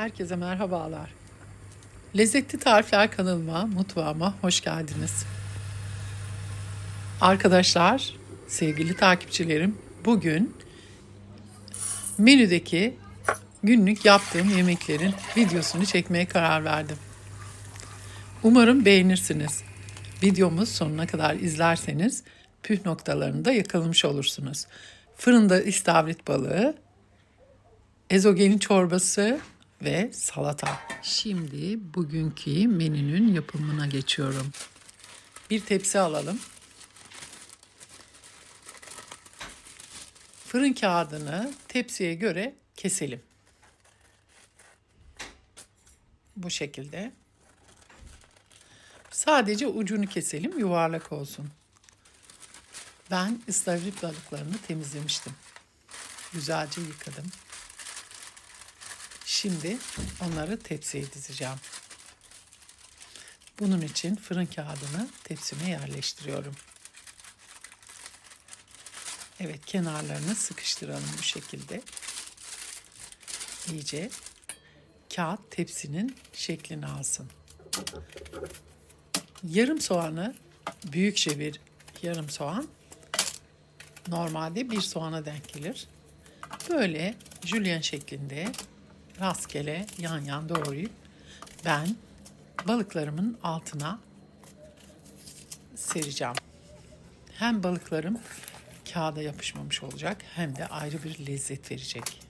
Herkese merhabalar. Lezzetli Tarifler kanalıma, mutfağıma hoş geldiniz. Arkadaşlar, sevgili takipçilerim, bugün menüdeki günlük yaptığım yemeklerin videosunu çekmeye karar verdim. Umarım beğenirsiniz. Videomuz sonuna kadar izlerseniz püf noktalarını da yakalamış olursunuz. Fırında istavrit balığı, ezogelin çorbası ve salata. Şimdi bugünkü menünün yapımına geçiyorum. Bir tepsi alalım. Fırın kağıdını tepsiye göre keselim. Bu şekilde. Sadece ucunu keselim yuvarlak olsun. Ben istavrit balıklarını temizlemiştim. Güzelce yıkadım. Şimdi onları tepsiye dizeceğim. Bunun için fırın kağıdını tepsime yerleştiriyorum. Evet kenarlarını sıkıştıralım bu şekilde. İyice kağıt tepsinin şeklini alsın. Yarım soğanı büyükçe bir yarım soğan normalde bir soğana denk gelir. Böyle jülyen şeklinde rastgele yan yan doğrayıp ben balıklarımın altına sereceğim. Hem balıklarım kağıda yapışmamış olacak hem de ayrı bir lezzet verecek.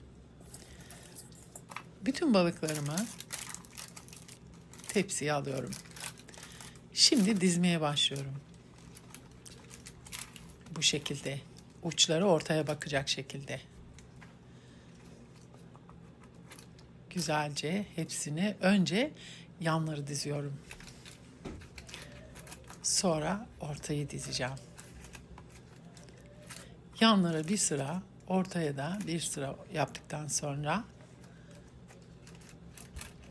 Bütün balıklarımı tepsiye alıyorum. Şimdi dizmeye başlıyorum. Bu şekilde uçları ortaya bakacak şekilde. Güzelce hepsini önce yanları diziyorum. Sonra ortayı dizeceğim. Yanlara bir sıra, ortaya da bir sıra yaptıktan sonra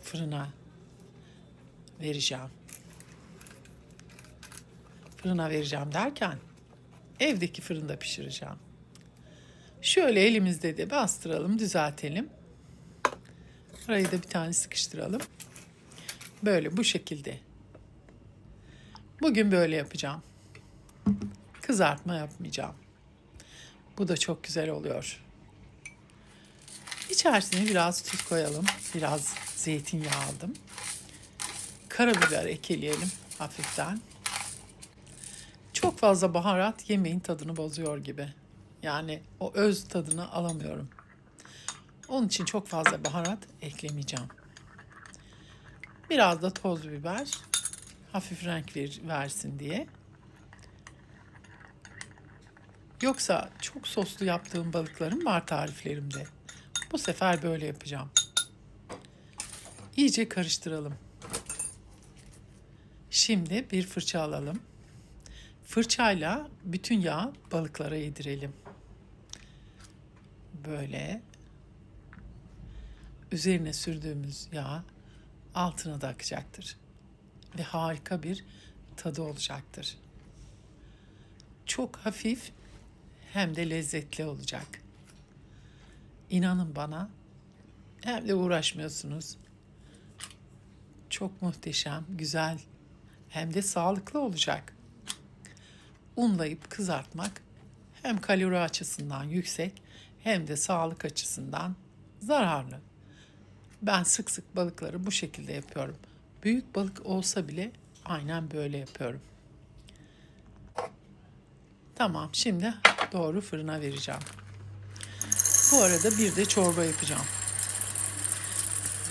fırına vereceğim. Fırına vereceğim derken evdeki fırında pişireceğim. Şöyle elimizde de bastıralım, düzeltelim. Arayı da bir tane sıkıştıralım. Böyle bu şekilde. Bugün böyle yapacağım. Kızartma yapmayacağım. Bu da çok güzel oluyor. İçerisine biraz tuz koyalım. Biraz zeytinyağı aldım. Karabiber ekleyelim hafiften. Çok fazla baharat yemeğin tadını bozuyor gibi. Yani o öz tadını alamıyorum. Onun için çok fazla baharat eklemeyeceğim. Biraz da toz biber hafif renk ver, versin diye. Yoksa çok soslu yaptığım balıklarım var tariflerimde. Bu sefer böyle yapacağım. İyice karıştıralım. Şimdi bir fırça alalım. Fırçayla bütün yağı balıklara yedirelim. Böyle üzerine sürdüğümüz yağ altına da akacaktır. Ve harika bir tadı olacaktır. Çok hafif hem de lezzetli olacak. İnanın bana hem de uğraşmıyorsunuz. Çok muhteşem, güzel hem de sağlıklı olacak. Unlayıp kızartmak hem kalori açısından yüksek hem de sağlık açısından zararlı. Ben sık sık balıkları bu şekilde yapıyorum. Büyük balık olsa bile aynen böyle yapıyorum. Tamam şimdi doğru fırına vereceğim. Bu arada bir de çorba yapacağım.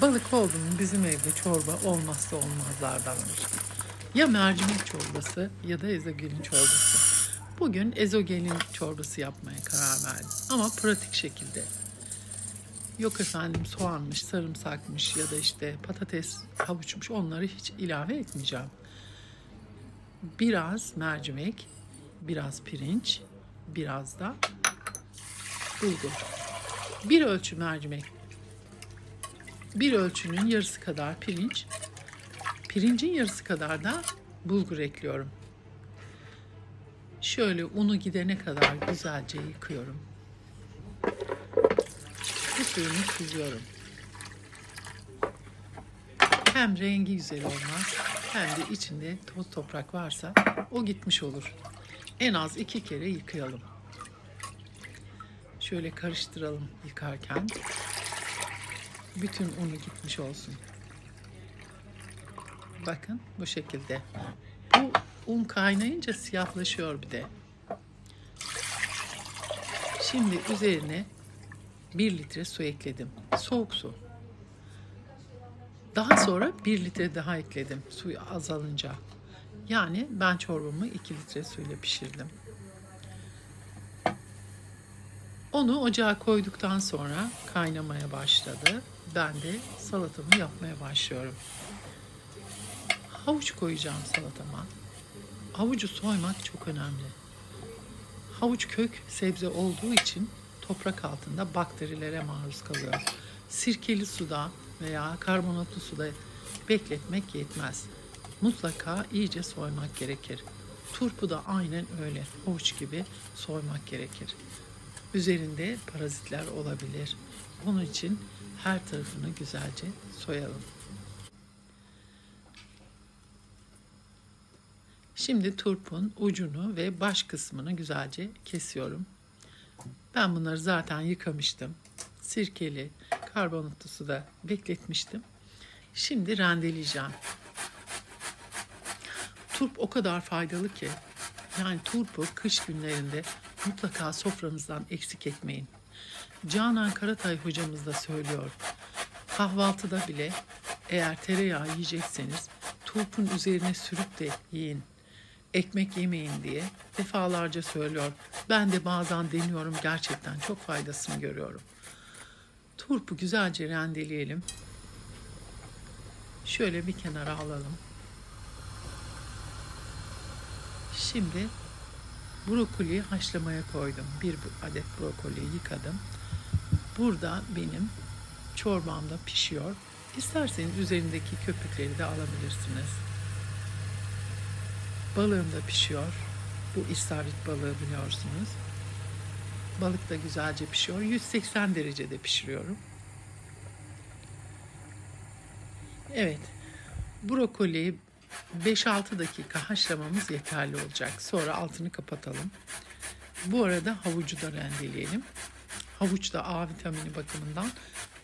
Balık oldu mu bizim evde çorba olmazsa olmazlardandır. Ya mercimek çorbası ya da ezogelin çorbası. Bugün ezogelin çorbası yapmaya karar verdim. Ama pratik şekilde. Yok efendim soğanmış, sarımsakmış ya da işte patates, havuçmuş onları hiç ilave etmeyeceğim. Biraz mercimek, biraz pirinç, biraz da bulgur. Bir ölçü mercimek, bir ölçünün yarısı kadar pirinç, pirincin yarısı kadar da bulgur ekliyorum. Şöyle unu gidene kadar güzelce yıkıyorum. Suyunu süzüyorum. hem rengi güzel olmaz hem de içinde toz toprak varsa o gitmiş olur. En az iki kere yıkayalım. Şöyle karıştıralım yıkarken. Bütün unu gitmiş olsun. Bakın bu şekilde. Bu un kaynayınca siyahlaşıyor bir de. Şimdi üzerine 1 litre su ekledim. Soğuk su. Daha sonra 1 litre daha ekledim suyu azalınca. Yani ben çorbamı 2 litre suyla pişirdim. Onu ocağa koyduktan sonra kaynamaya başladı. Ben de salatamı yapmaya başlıyorum. Havuç koyacağım salatama. Havucu soymak çok önemli. Havuç kök sebze olduğu için toprak altında bakterilere maruz kalıyor. Sirkeli suda veya karbonatlı suda bekletmek yetmez. Mutlaka iyice soymak gerekir. Turpu da aynen öyle. Havuç gibi soymak gerekir. Üzerinde parazitler olabilir. Onun için her tarafını güzelce soyalım. Şimdi turpun ucunu ve baş kısmını güzelce kesiyorum. Ben bunları zaten yıkamıştım. Sirkeli, karbonatlı suda bekletmiştim. Şimdi rendeleyeceğim. Turp o kadar faydalı ki. Yani turpu kış günlerinde mutlaka sofranızdan eksik etmeyin. Canan Karatay hocamız da söylüyor. Kahvaltıda bile eğer tereyağı yiyecekseniz turpun üzerine sürüp de yiyin. Ekmek yemeyin diye defalarca söylüyor. Ben de bazen deniyorum gerçekten çok faydasını görüyorum. Turpu güzelce rendeleyelim. Şöyle bir kenara alalım. Şimdi brokoliyi haşlamaya koydum. Bir adet brokoli yıkadım. Burada benim çorbam da pişiyor. İsterseniz üzerindeki köpükleri de alabilirsiniz. Balığım da pişiyor. Bu istavrit balığı biliyorsunuz. Balık da güzelce pişiyor. 180 derecede pişiriyorum. Evet. Brokoliyi 5-6 dakika haşlamamız yeterli olacak. Sonra altını kapatalım. Bu arada havucu da rendeleyelim. Havuç da A vitamini bakımından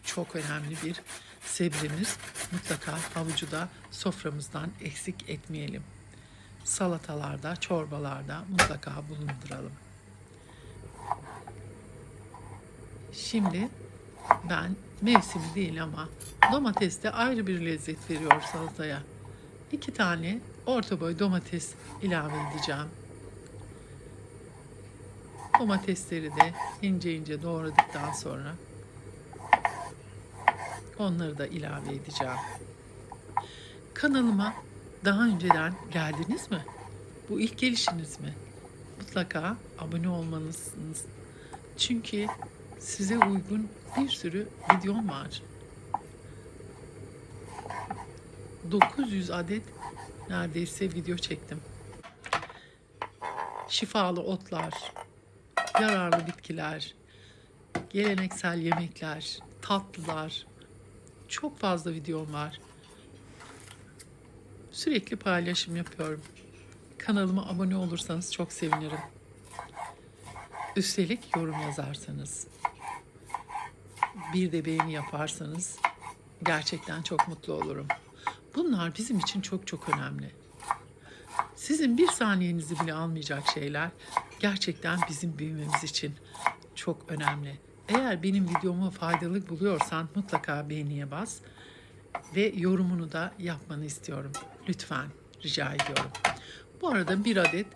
çok önemli bir sebzemiz. Mutlaka havucu da soframızdan eksik etmeyelim. Salatalarda, çorbalarda mutlaka bulunduralım. Şimdi ben mevsimi değil ama domates de ayrı bir lezzet veriyor salataya. İki tane orta boy domates ilave edeceğim. Domatesleri de ince ince doğradıktan sonra onları da ilave edeceğim. Kanalıma daha önceden geldiniz mi? Bu ilk gelişiniz mi? Mutlaka abone olmalısınız. Çünkü size uygun bir sürü videom var. 900 adet neredeyse video çektim. Şifalı otlar, yararlı bitkiler, geleneksel yemekler, tatlılar. Çok fazla videom var. Sürekli paylaşım yapıyorum. Kanalıma abone olursanız çok sevinirim. Üstelik yorum yazarsanız, bir de beğeni yaparsanız gerçekten çok mutlu olurum. Bunlar bizim için çok çok önemli. Sizin bir saniyenizi bile almayacak şeyler gerçekten bizim büyümemiz için çok önemli. Eğer benim videomu faydalı buluyorsan mutlaka beğeniye bas ve yorumunu da yapmanı istiyorum. Lütfen rica ediyorum. Bu arada bir adet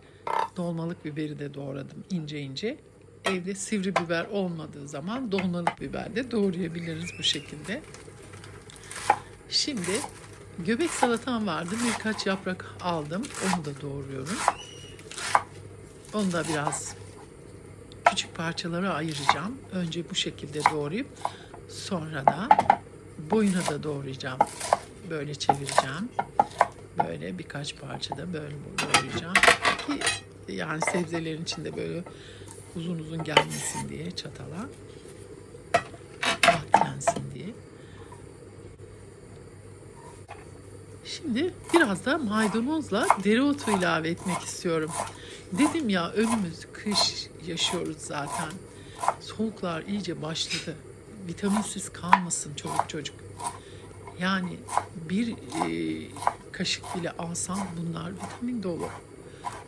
dolmalık biberi de doğradım ince ince. Evde sivri biber olmadığı zaman dolmalık biber de doğrayabiliriz bu şekilde. Şimdi göbek salatam vardı. Birkaç yaprak aldım. Onu da doğruyorum. Onu da biraz küçük parçalara ayıracağım. Önce bu şekilde doğrayıp sonra da boyuna da doğrayacağım. Böyle çevireceğim. Böyle birkaç parçada böyle doğrayacağım. Ki yani sebzelerin içinde böyle uzun uzun gelmesin diye çatala. Rahat yensin diye. Şimdi biraz da maydanozla dereotu ilave etmek istiyorum. Dedim ya önümüz kış yaşıyoruz zaten. Soğuklar iyice başladı. Vitaminsiz kalmasın çocuk çocuk. Yani bir e, kaşık bile alsam bunlar vitamin dolu.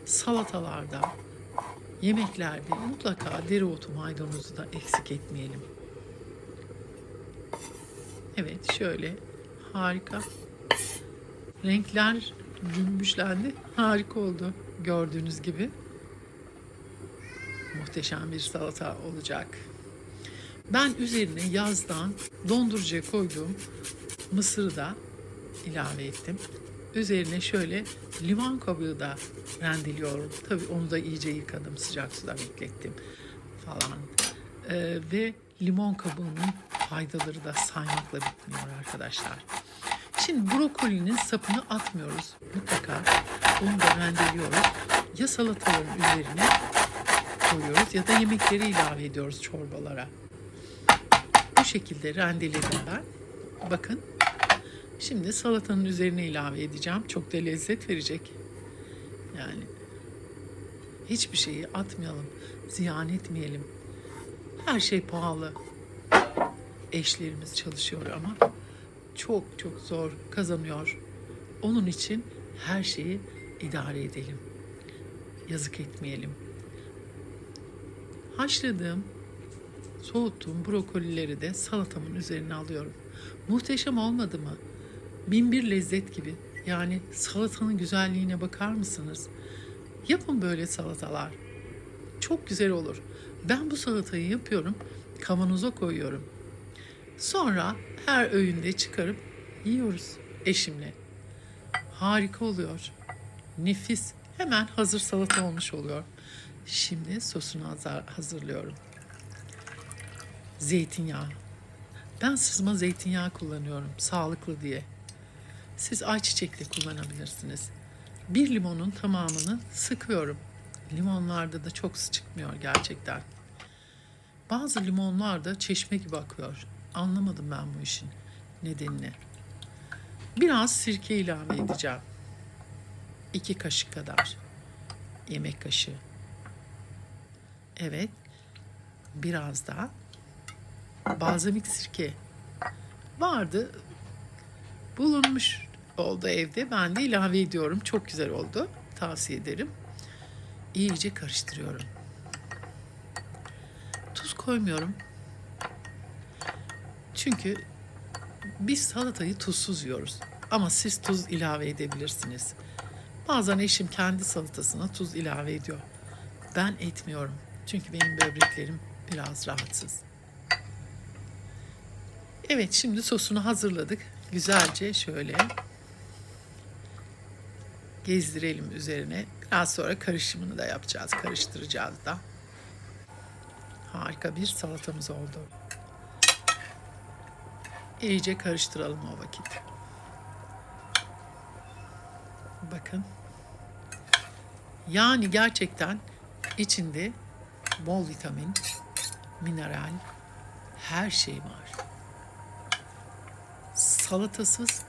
Salatalarda, yemeklerde mutlaka dereotu maydanozu da eksik etmeyelim. Evet şöyle harika. Renkler cümbüşlendi. Harika oldu gördüğünüz gibi. Muhteşem bir salata olacak. Ben üzerine yazdan dondurucuya koyduğum mısırı da ilave ettim. Üzerine şöyle limon kabuğu da rendeliyorum. Tabii onu da iyice yıkadım, sıcak suda beklettim falan. Ee, ve limon kabuğunun faydaları da saymakla bitmiyor arkadaşlar. Şimdi brokolinin sapını atmıyoruz. Mutlaka onu da rendeliyoruz. Ya salataların üzerine koyuyoruz ya da yemekleri ilave ediyoruz çorbalara. Şekilde rendeledim ben. Bakın. Şimdi salatanın üzerine ilave edeceğim. Çok da lezzet verecek. Yani hiçbir şeyi atmayalım. Ziyan etmeyelim. Her şey pahalı. Eşlerimiz çalışıyor ama çok çok zor kazanıyor. Onun için her şeyi idare edelim. Yazık etmeyelim. Haşladığım, soğuttuğum brokolileri de salatamın üzerine alıyorum. Muhteşem olmadı mı? Bin bir lezzet gibi. Yani salatanın güzelliğine bakar mısınız? Yapın böyle salatalar. Çok güzel olur. Ben bu salatayı yapıyorum, kavanoza koyuyorum. Sonra her öğünde çıkarıp yiyoruz eşimle. Harika oluyor. Nefis. Hemen hazır salata olmuş oluyor. Şimdi sosunu hazır- hazırlıyorum. Zeytinyağı. Ben sızma zeytinyağı kullanıyorum. Sağlıklı diye. Siz ayçiçek de kullanabilirsiniz. Bir limonun tamamını sıkıyorum. Limonlarda da çok su çıkmıyor gerçekten. Bazı limonlar da çeşme gibi akıyor. Anlamadım ben bu işin nedenini. Biraz sirke ilave edeceğim. İki kaşık kadar. Yemek kaşığı. Evet. Biraz da balzamik sirke vardı. Bulunmuş oldu evde. Ben de ilave ediyorum. Çok güzel oldu. Tavsiye ederim. İyice karıştırıyorum. Tuz koymuyorum. Çünkü biz salatayı tuzsuz yiyoruz. Ama siz tuz ilave edebilirsiniz. Bazen eşim kendi salatasına tuz ilave ediyor. Ben etmiyorum. Çünkü benim böbreklerim biraz rahatsız. Evet şimdi sosunu hazırladık. Güzelce şöyle gezdirelim üzerine. Biraz sonra karışımını da yapacağız. Karıştıracağız da. Harika bir salatamız oldu. İyice karıştıralım o vakit. Bakın. Yani gerçekten içinde bol vitamin, mineral, her şey var. Salatasız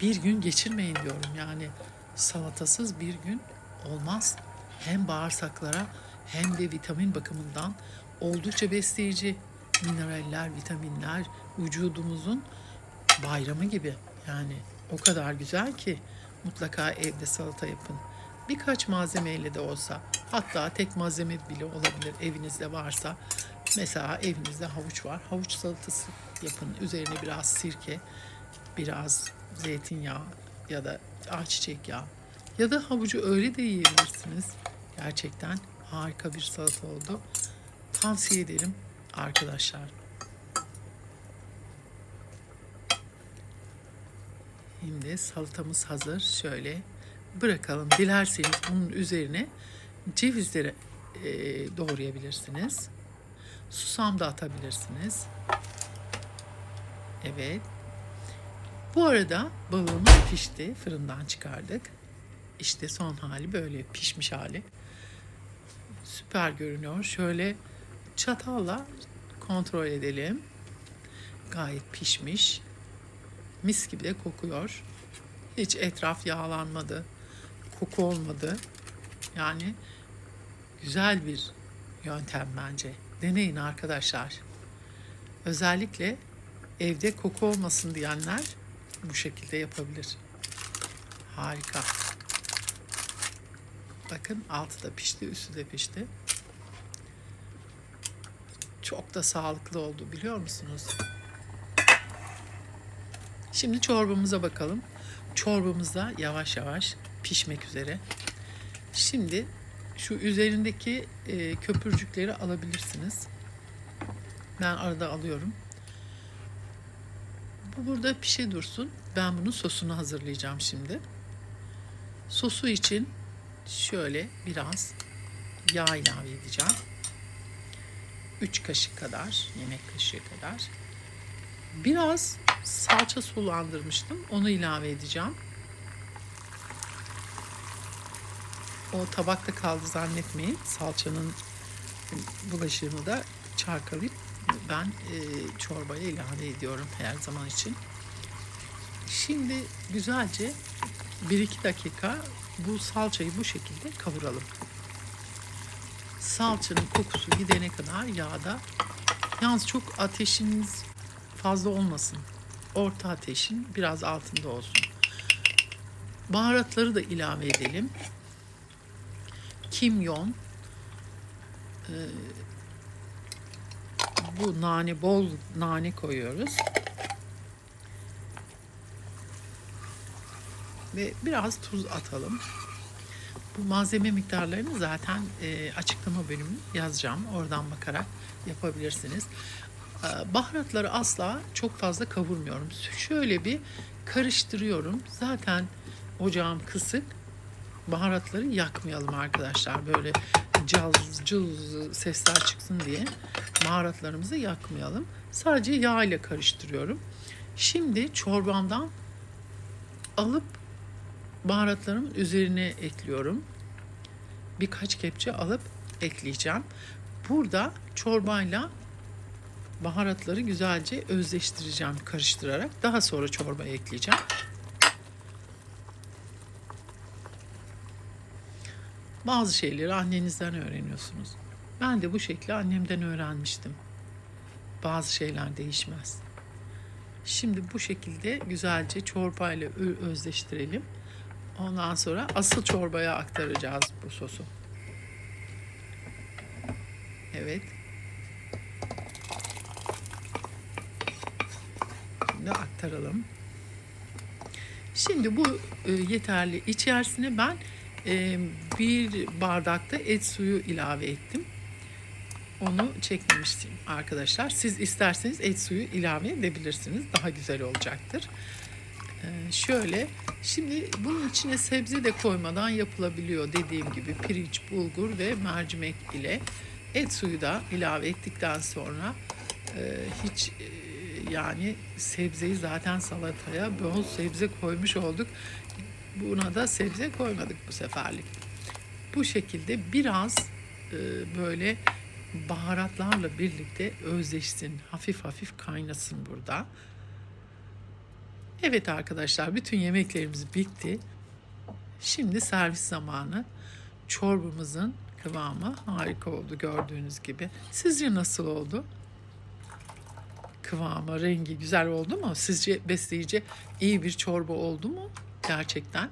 bir gün geçirmeyin diyorum. Yani salatasız bir gün olmaz. Hem bağırsaklara hem de vitamin bakımından oldukça besleyici mineraller, vitaminler vücudumuzun bayramı gibi. Yani o kadar güzel ki mutlaka evde salata yapın. Birkaç malzemeyle de olsa hatta tek malzeme bile olabilir evinizde varsa. Mesela evinizde havuç var. Havuç salatası yapın. Üzerine biraz sirke, biraz zeytinyağı ya da ayçiçek yağı. Ya da havucu öyle de yiyebilirsiniz. Gerçekten harika bir salata oldu. Tavsiye ederim arkadaşlar. Şimdi salatamız hazır. Şöyle bırakalım. Dilerseniz bunun üzerine cevizleri e, doğrayabilirsiniz. Susam da atabilirsiniz. Evet. Bu arada balığımız pişti. Fırından çıkardık. İşte son hali böyle pişmiş hali. Süper görünüyor. Şöyle çatalla kontrol edelim. Gayet pişmiş. Mis gibi de kokuyor. Hiç etraf yağlanmadı. Koku olmadı. Yani güzel bir yöntem bence. Deneyin arkadaşlar. Özellikle evde koku olmasın diyenler bu şekilde yapabilir. Harika. Bakın altı da pişti, üstü de pişti. Çok da sağlıklı oldu biliyor musunuz? Şimdi çorbamıza bakalım. Çorbamız da yavaş yavaş pişmek üzere. Şimdi şu üzerindeki e, köpürcükleri alabilirsiniz. Ben arada alıyorum. Bu burada pişe dursun. Ben bunun sosunu hazırlayacağım şimdi. Sosu için şöyle biraz yağ ilave edeceğim. 3 kaşık kadar, yemek kaşığı kadar. Biraz salça sulandırmıştım. Onu ilave edeceğim. O tabakta kaldı zannetmeyin. Salçanın bulaşığını da çarkalayıp ben e, çorbaya ilave ediyorum her zaman için. Şimdi güzelce 1-2 dakika bu salçayı bu şekilde kavuralım. Salçanın kokusu gidene kadar yağda. Yalnız çok ateşiniz fazla olmasın. Orta ateşin biraz altında olsun. Baharatları da ilave edelim. Kimyon, e, bu nane bol nane koyuyoruz. Ve biraz tuz atalım. Bu malzeme miktarlarını zaten e, açıklama bölümü yazacağım. Oradan bakarak yapabilirsiniz. E, baharatları asla çok fazla kavurmuyorum. Şöyle bir karıştırıyorum. Zaten ocağım kısık. Baharatları yakmayalım arkadaşlar. Böyle caz, cız sesler çıksın diye baharatlarımızı yakmayalım. Sadece yağ ile karıştırıyorum. Şimdi çorbamdan alıp baharatlarımın üzerine ekliyorum. Birkaç kepçe alıp ekleyeceğim. Burada çorbayla baharatları güzelce özleştireceğim karıştırarak. Daha sonra çorbaya ekleyeceğim. Bazı şeyleri annenizden öğreniyorsunuz. Ben de bu şekli annemden öğrenmiştim. Bazı şeyler değişmez. Şimdi bu şekilde güzelce çorbayla özleştirelim. Ondan sonra asıl çorbaya aktaracağız bu sosu. Evet. Şimdi aktaralım. Şimdi bu e, yeterli. İçerisine ben e, bir bardakta et suyu ilave ettim. Onu çekmemiştim arkadaşlar. Siz isterseniz et suyu ilave edebilirsiniz. Daha güzel olacaktır. Ee, şöyle şimdi bunun içine sebze de koymadan yapılabiliyor dediğim gibi pirinç, bulgur ve mercimek ile et suyu da ilave ettikten sonra e, hiç e, yani sebzeyi zaten salataya bol sebze koymuş olduk. Buna da sebze koymadık bu seferlik. Bu şekilde biraz e, böyle baharatlarla birlikte özleşsin. Hafif hafif kaynasın burada. Evet arkadaşlar bütün yemeklerimiz bitti. Şimdi servis zamanı. Çorbamızın kıvamı harika oldu gördüğünüz gibi. Sizce nasıl oldu? Kıvamı, rengi güzel oldu mu? Sizce besleyici iyi bir çorba oldu mu? Gerçekten.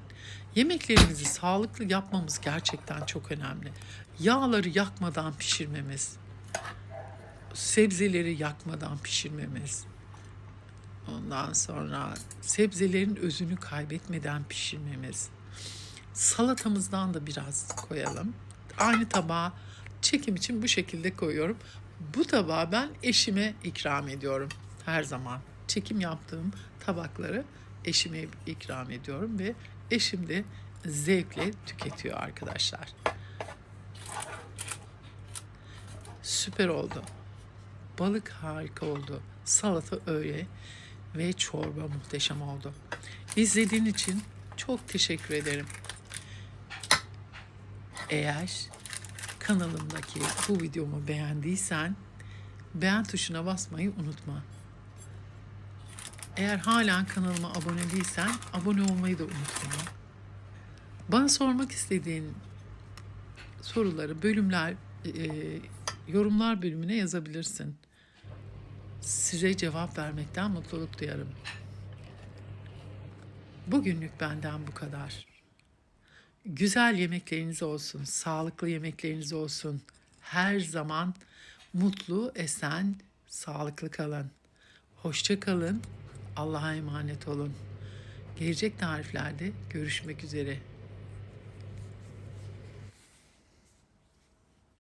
Yemeklerimizi sağlıklı yapmamız gerçekten çok önemli. Yağları yakmadan pişirmemiz, sebzeleri yakmadan pişirmemiz, ondan sonra sebzelerin özünü kaybetmeden pişirmemiz. Salatamızdan da biraz koyalım. Aynı tabağa çekim için bu şekilde koyuyorum. Bu tabağı ben eşime ikram ediyorum her zaman. Çekim yaptığım tabakları eşime ikram ediyorum ve eşim de zevkle tüketiyor arkadaşlar. Süper oldu. Balık harika oldu. Salata öyle ve çorba muhteşem oldu. İzlediğin için çok teşekkür ederim. Eğer kanalımdaki bu videomu beğendiysen beğen tuşuna basmayı unutma. Eğer halen kanalıma abone değilsen abone olmayı da unutma. Bana sormak istediğin soruları bölümler e, yorumlar bölümüne yazabilirsin. Size cevap vermekten mutluluk duyarım. Bugünlük benden bu kadar. Güzel yemekleriniz olsun, sağlıklı yemekleriniz olsun. Her zaman mutlu, esen, sağlıklı kalın. Hoşça kalın. Allah'a emanet olun. Gelecek tariflerde görüşmek üzere.